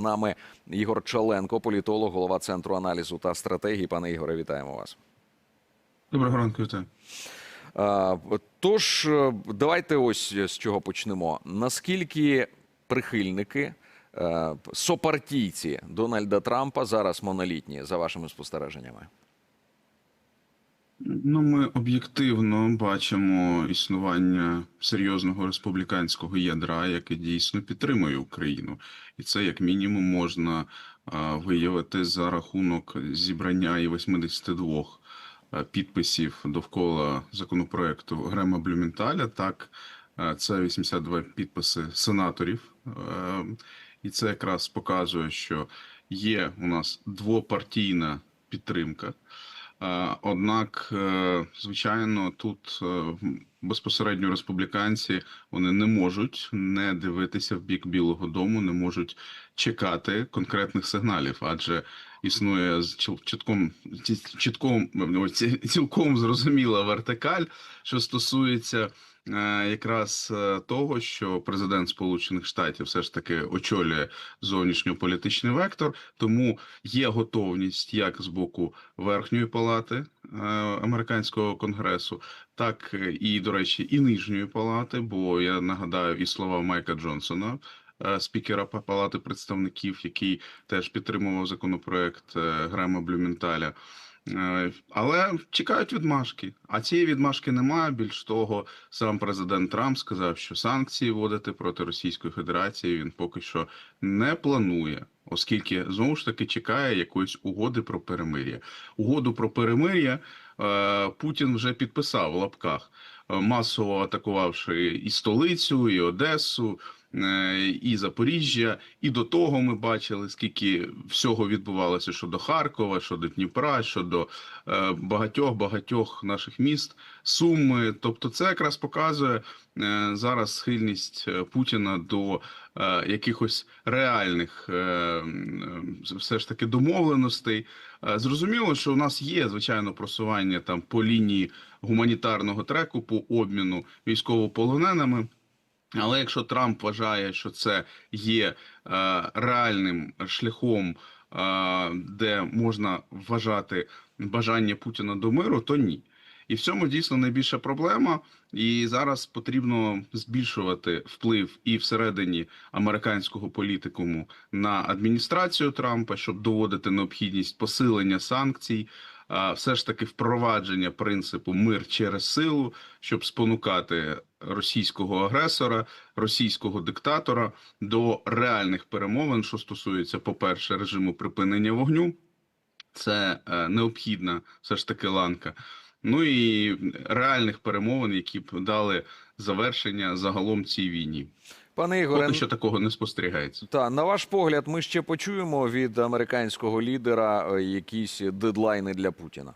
нами Ігор Чаленко, політолог, голова центру аналізу та стратегії. Пане Ігоре, вітаємо вас. Доброго ранку, вітаю. Тож, е, давайте ось з чого почнемо. Наскільки прихильники, е, сопартійці Дональда Трампа зараз монолітні, за вашими спостереженнями? Ну, ми об'єктивно бачимо існування серйозного республіканського ядра, яке дійсно підтримує Україну, і це як мінімум можна виявити за рахунок зібрання і 82 а, підписів довкола законопроекту Грема Блюменталя. Так, а, це 82 підписи сенаторів, Е, і це якраз показує, що є у нас двопартійна підтримка. Е, Однак, е, звичайно, тут е, безпосередньо республіканці вони не можуть не дивитися в бік Білого Дому, не можуть чекати конкретних сигналів, адже існує з чітком чітком цілком зрозуміла вертикаль, що стосується якраз е, того, що президент Сполучених Штатів все ж таки очолює зовнішньополітичний вектор, тому є готовність як з боку верхньої палати е, американського конгресу, так е, і до речі, і нижньої палати. Бо я нагадаю і слова Майка Джонсона. е, Спікера Палати представників, який теж підтримував законопроект е, Грема Блюменталя, Е, але чекають відмашки. А цієї відмашки немає. Більш того, сам президент Трамп сказав, що санкції вводити проти Російської Федерації він поки що не планує, оскільки знову ж таки чекає якоїсь угоди про перемир'я. Угоду про перемир'я е, Путін вже підписав в лапках, е, масово атакувавши і столицю, і Одесу. Е, І Запоріжжя, і до того ми бачили, скільки всього відбувалося щодо Харкова, щодо Дніпра, щодо е, багатьох багатьох наших міст, Суми. Тобто, це якраз показує е, зараз схильність Путіна до якихось реальних все ж таки домовленостей. Зрозуміло, що у нас є звичайно просування там по лінії гуманітарного треку по обміну військовополоненими. Але якщо Трамп вважає, що це є е, реальним шляхом, е, де можна вважати бажання Путіна до миру, то ні. І в цьому дійсно найбільша проблема. І зараз потрібно збільшувати вплив і всередині американського політикуму на адміністрацію Трампа, щоб доводити необхідність посилення санкцій, все ж таки впровадження принципу мир через силу, щоб спонукати російського агресора, російського диктатора до реальних перемовин, що стосується, по-перше, режиму припинення вогню. Це е, необхідна все ж таки ланка. Ну і реальних перемовин, які б дали завершення загалом цій війні. Пане Ігоре, Поки що такого не спостерігається. та на ваш погляд, ми ще почуємо від американського лідера е, якісь дедлайни для Путіна.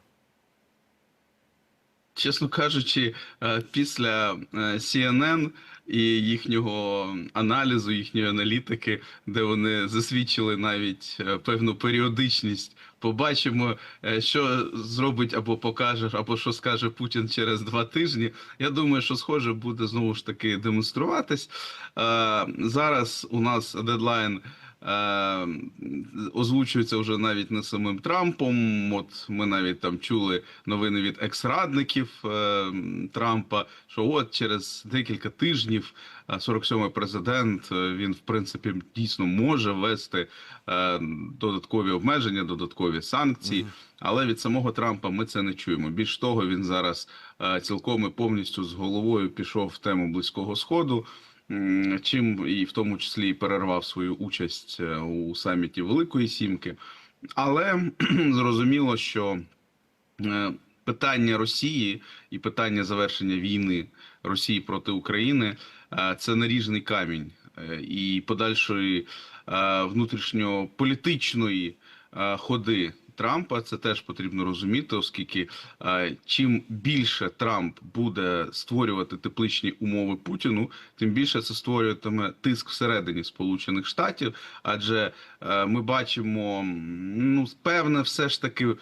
Чесно кажучи, е, після е, CNN і їхнього аналізу, їхньої аналітики, де вони засвідчили навіть е, певну періодичність, побачимо, що зробить або покаже, або що скаже Путін через два тижні. Я думаю, що схоже буде знову ж таки демонструватись. Зараз у нас дедлайн. Е, озвучується вже навіть не самим Трампом. От ми навіть там чули новини від екс-радників е, Трампа, що от через декілька тижнів е, 47-й президент е, він в принципі дійсно може ввести е, додаткові обмеження, додаткові санкції. Але від самого Трампа ми це не чуємо. Більш того, він зараз е, цілком і повністю з головою пішов в тему близького сходу. Чим і в тому числі перервав свою участь е, у саміті Великої Сімки. Але зрозуміло, що е, питання Росії і питання завершення війни Росії проти України е, це наріжний камінь і подальшої внутрішньополітичної ходи. Трампа це теж потрібно розуміти, оскільки е, чим більше Трамп буде створювати тепличні умови Путіну, тим більше це створюватиме тиск всередині Сполучених Штатів, адже е, ми бачимо ну певне, все ж таки е,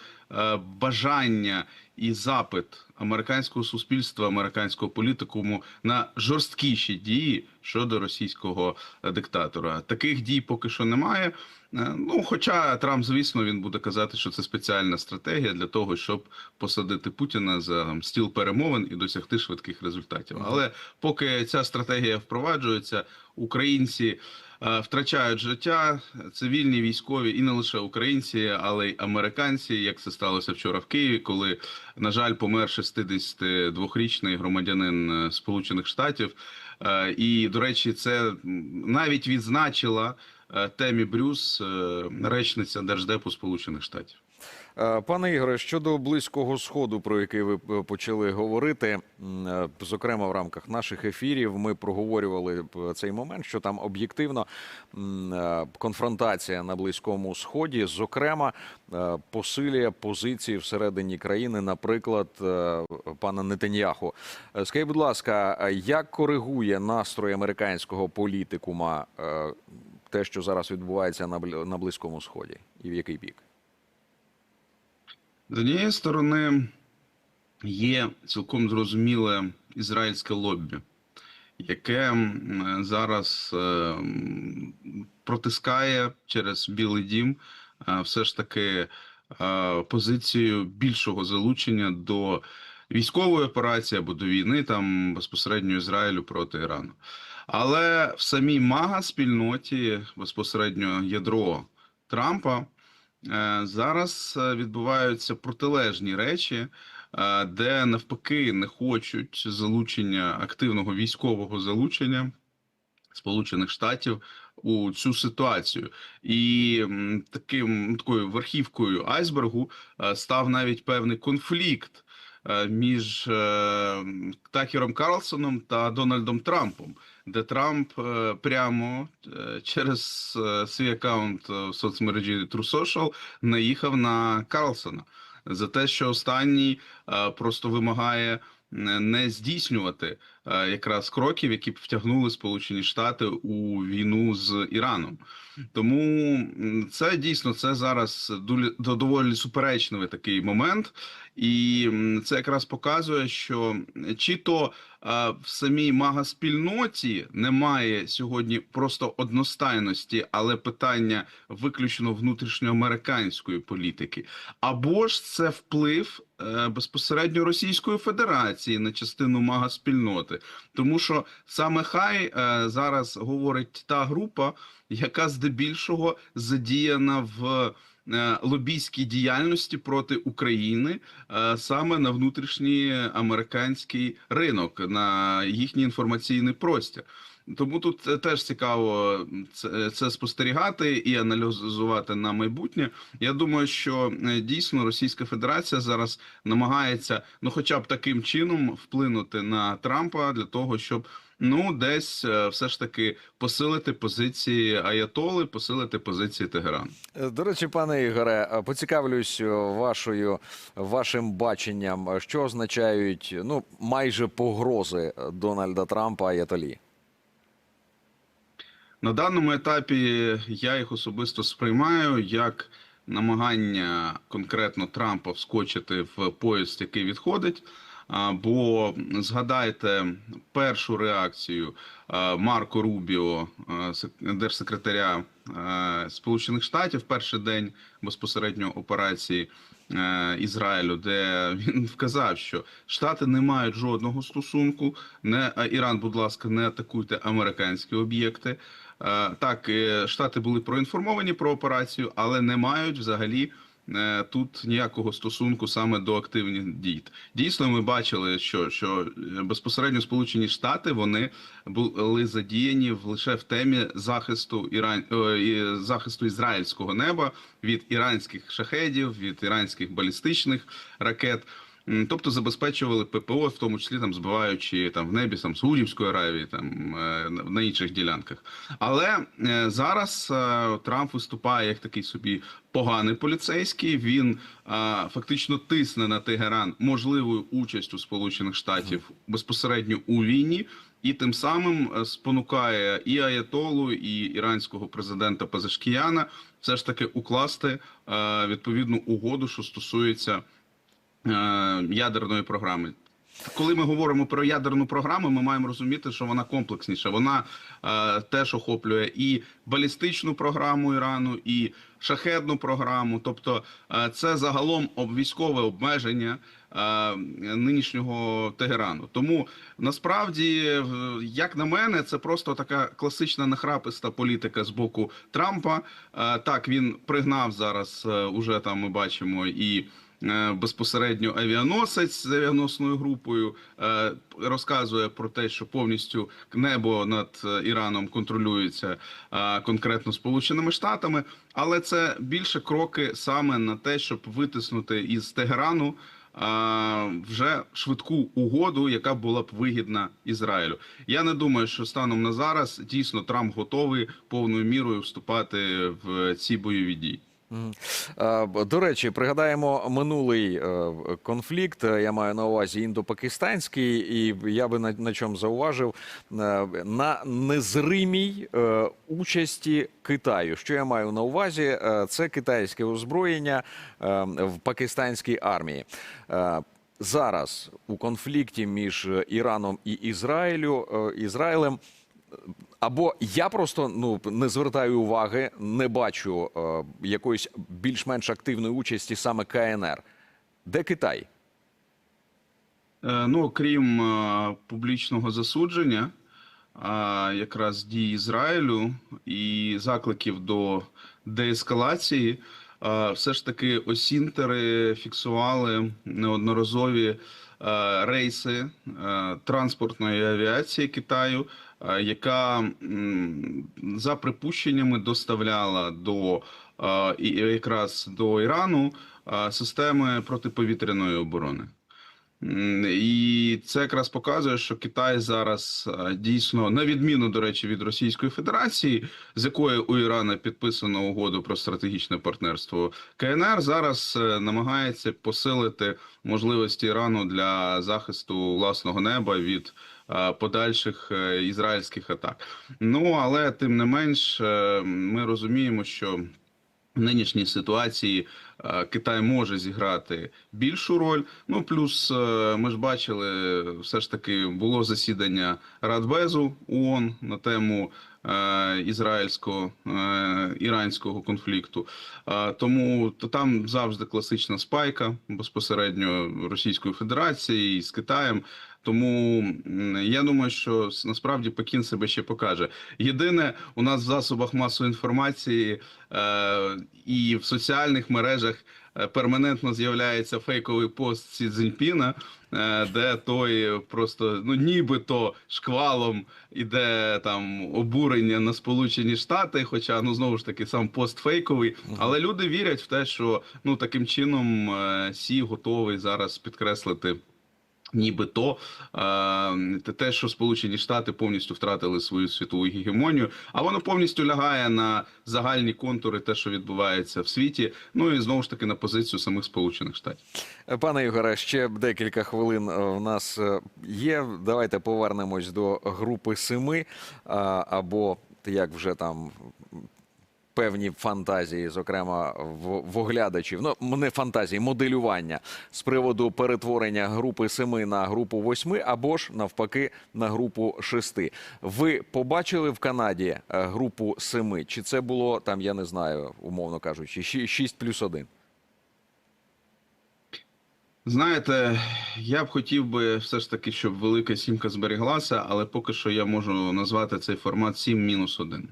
бажання і запит американського суспільства, американського політикуму на жорсткіші дії щодо російського е, диктатора. Таких дій поки що немає. Е, Ну, хоча Трамп, звісно, він буде казати, що це спеціальна стратегія для того, щоб посадити Путіна за стіл перемовин і досягти швидких результатів. Але поки ця стратегія впроваджується, українці втрачають життя, цивільні, військові, і не лише українці, але й американці, як це сталося вчора в Києві, коли, на жаль, помер 62-річний громадянин е, Сполучених Штатів. Е, І, до речі, це навіть відзначила е, Темі Брюс, е, речниця Держдепу Сполучених Штатів. Е, Пане Ігоре, щодо близького сходу, про який ви е, почали говорити, е, зокрема в рамках наших ефірів, ми проговорювали цей момент, що там об'єктивно конфронтація на близькому сході, зокрема, посилює позиції всередині країни, наприклад, пана Нетаньяху. Скажіть, будь ласка, як коригує настрой американського політикума те, що зараз відбувається на близькому сході, і в який бік? З однієї сторони, є цілком зрозуміле ізраїльське лоббі, яке зараз е, протискає через Білий Дім е, все ж таки е, позицію більшого залучення до військової операції або до війни там безпосередньо Ізраїлю проти Ірану. Але в самій мага спільноті безпосередньо ядро Трампа. Е, Зараз е, відбуваються протилежні речі, е, де навпаки не хочуть залучення активного військового залучення Сполучених Штатів у цю ситуацію, і таким такою верхівкою айсбергу став навіть певний конфлікт між Такером Карлсоном та Дональдом Трампом, де Трамп е, прямо е, через е, свій аккаунт в соцмережі True Social наїхав на Карлсона за те, що останній просто вимагає не здійснювати якраз кроків, які б втягнули Сполучені Штати у війну з Іраном. Тому це дійсно це зараз доволі суперечливий такий момент, і це якраз показує, що чи то е, в самій мага-спільноті немає сьогодні просто одностайності, але питання виключно внутрішньоамериканської політики, або ж це вплив е, безпосередньо Російської Федерації на частину мага-спільноти, тому що саме хай е, зараз говорить та група, яка здебільшого задіяна в е, лобійській діяльності проти України е, саме на внутрішній американський ринок, на їхній інформаційний простір. Тому тут е, теж цікаво це, це спостерігати і аналізувати на майбутнє. Я думаю, що е, дійсно Російська Федерація зараз намагається, ну, хоча б таким чином, вплинути на Трампа для того, щоб ну десь е, все ж таки посилити позиції Аятоли, посилити позиції Тегерану. Е, До речі, пане Ігоре, е, поцікавлюсь е, вашою вашим баченням, е, що означають ну майже погрози е, Дональда Трампа Аятолі. На даному етапі я їх особисто сприймаю як намагання конкретно Трампа вскочити в поїзд, який відходить. Бо згадайте першу реакцію Марко Рубіо, держсекретаря Сполучених Штатів, перший день безпосередньо операції Ізраїлю, де він вказав, що Штати не мають жодного стосунку. Не Іран, будь ласка, не атакуйте американські об'єкти. Е, Так, е, Штати були проінформовані про операцію, але не мають взагалі е, тут ніякого стосунку саме до активних дій. Дійсно, ми бачили, що, що е, безпосередньо Сполучені Штати вони були задіяні в- лише в темі захисту Іран е, захисту ізраїльського неба від іранських шахедів, від іранських балістичних ракет. Тобто забезпечували ППО, в тому числі там збиваючи там в небі там Саудівської Аравії, там е, на- інших ділянках. Але е, зараз е, Трамп виступає як такий собі поганий поліцейський. Він фактично тисне на Тегеран можливою участю Сполучених Штатів безпосередньо у війні. І тим самим спонукає і Аятолу, і іранського президента Пазашкіяна все ж таки укласти відповідну угоду, що стосується ядерної програми. Коли ми говоримо про ядерну програму, ми маємо розуміти, що вона комплексніша. Вона е, теж охоплює і балістичну програму Ірану, і шахедну програму. Тобто, е, це загалом військове обмеження е, нинішнього Тегерану. Тому насправді, е, як на мене, це просто така класична нахраписта політика з боку Трампа. Е, так він пригнав зараз. е, Уже там ми бачимо і. Е, Безпосередньо авіаносець з авіаносною групою е, розказує про те, що повністю небо над е, Іраном контролюється конкретно Сполученими Штатами, але це більше кроки саме на те, щоб витиснути із Тегерану вже швидку угоду, яка була б вигідна Ізраїлю. Я не думаю, що станом на зараз дійсно Трамп готовий повною мірою вступати в ці бойові дії. До речі, пригадаємо минулий е, конфлікт. е, Я маю на увазі індопакистанський, і я би на, на чому зауважив е, на незримій участі Китаю. Що я маю на увазі? Це китайське озброєння в пакистанській армії. Зараз у конфлікті між Іраном і Ізраїлю Ізраїлем або я просто ну не звертаю уваги, не бачу е, якоїсь більш-менш активної участі саме КНР. Де Китай? Е, Ну, крім е, публічного засудження, а, якраз дій Ізраїлю і закликів до деескалації, е, все ж таки осінтери фіксували неодноразові е, рейси е, транспортної авіації Китаю, е, яка за припущеннями доставляла до е, якраз до Ірану е, системи протиповітряної оборони. І це якраз показує, що Китай зараз е, дійсно, на відміну до речі, від Російської Федерації, з якою у Ірана підписано угоду про стратегічне партнерство, КНР зараз е, намагається посилити можливості Ірану для захисту власного неба від е, подальших е, ізраїльських атак. Ну але тим не менш, е, ми розуміємо, що в нинішній ситуації е, Китай може зіграти більшу роль. Ну плюс е, ми ж бачили, все ж таки було засідання Радбезу ООН на тему е, ізраїльського е, іранського конфлікту. Е, Тому то там завжди класична спайка безпосередньо Російської Федерації з Китаєм. Тому я думаю, що насправді Пекін себе ще покаже. Єдине, у нас в засобах масової інформації е, і в соціальних мережах е, перманентно з'являється фейковий пост Сі Цзіньпіна, е, де той просто ну нібито шквалом іде там обурення на Сполучені Штати. Хоча ну знову ж таки сам пост фейковий, але люди вірять в те, що ну таким чином е, Сі готовий зараз підкреслити. Нібито е, те- що Сполучені Штати повністю втратили свою світову гегемонію, а воно повністю лягає на загальні контури, те, що відбувається в світі. Ну і знову ж таки на позицію самих Сполучених Штатів. Пане Ігоре, ще декілька хвилин е, в нас е, є. Давайте повернемось до групи семи або як вже там певні фантазії, зокрема в оглядачів. Ну не фантазії, моделювання з приводу перетворення групи семи на групу восьми, або ж навпаки на групу шести. Ви побачили в Канаді е, групу семи? Чи це було там? Я не знаю, умовно кажучи, шість плюс один. Знаєте, я б хотів би все ж таки, щоб велика сімка зберіглася, але поки що я можу назвати цей формат 7-1.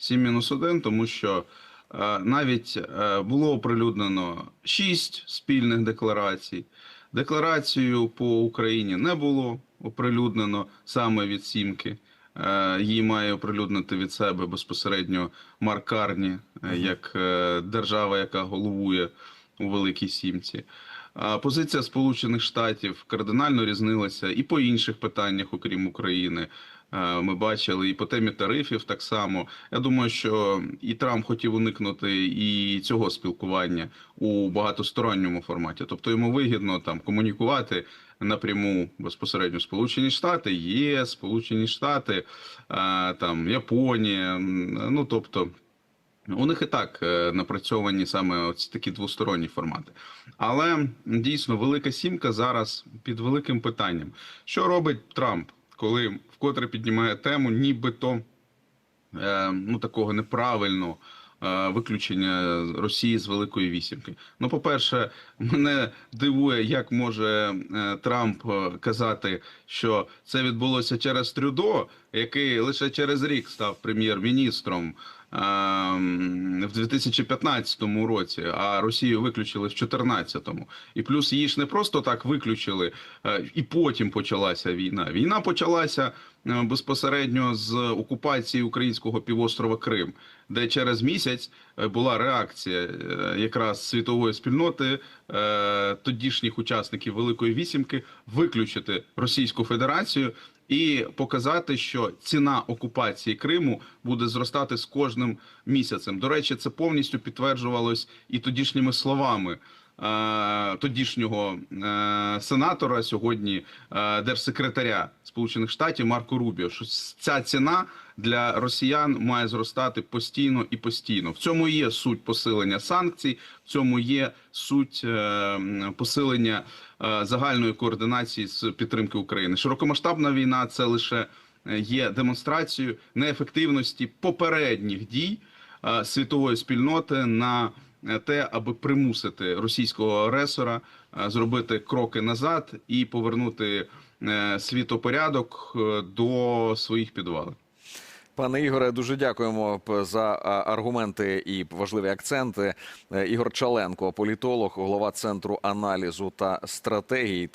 7-1, тому що е, навіть е, було оприлюднено 6 спільних декларацій. Декларацію по Україні не було оприлюднено саме від сімки. Е, її має оприлюднити від себе безпосередньо маркарні як держава, яка головує у Великій Сімці. Позиція Сполучених Штатів кардинально різнилася і по інших питаннях, окрім України. Е, Ми бачили і по темі тарифів так само. Я думаю, що і Трамп хотів уникнути і цього спілкування у багатосторонньому форматі. Тобто йому вигідно там комунікувати напряму безпосередньо Сполучені Штати, ЄС, Сполучені Штати, е, там Японія. Ну тобто У них і так е, напрацьовані саме оці такі двосторонні формати. Але дійсно велика сімка зараз під великим питанням. Що робить Трамп, коли вкотре піднімає тему, нібито е, ну такого неправильного е, виключення Росії з Великої вісімки. Ну, по-перше, мене дивує, як може е, Трамп е, казати, що це відбулося через Трюдо, який лише через рік став прем'єр-міністром. Ем, В 2015 році, а Росію виключили в 2014. І плюс її ж не просто так виключили, е, і потім почалася війна. Війна почалася е, безпосередньо з окупації українського півострова Крим, де через місяць е, була реакція якраз світової спільноти тодішніх учасників Великої Вісімки виключити Російську Федерацію. І показати, що ціна окупації Криму буде зростати з кожним місяцем. До речі, це повністю підтверджувалось і тодішніми словами е, тодішнього е, сенатора сьогодні е, держсекретаря Сполучених Штатів Марко Рубіо. Що ця ціна для росіян має зростати постійно і постійно. В цьому є суть посилення санкцій, в цьому є суть е, посилення е, загальної координації з підтримки України. Широкомасштабна війна це лише е, є демонстрацією неефективності попередніх дій світової спільноти на те, аби примусити російського агресора зробити кроки назад і повернути світопорядок до своїх підвалів. Пане Ігоре, дуже дякуємо за аргументи і важливі акценти. Е, Ігор Чаленко, політолог, голова центру аналізу та стратегії.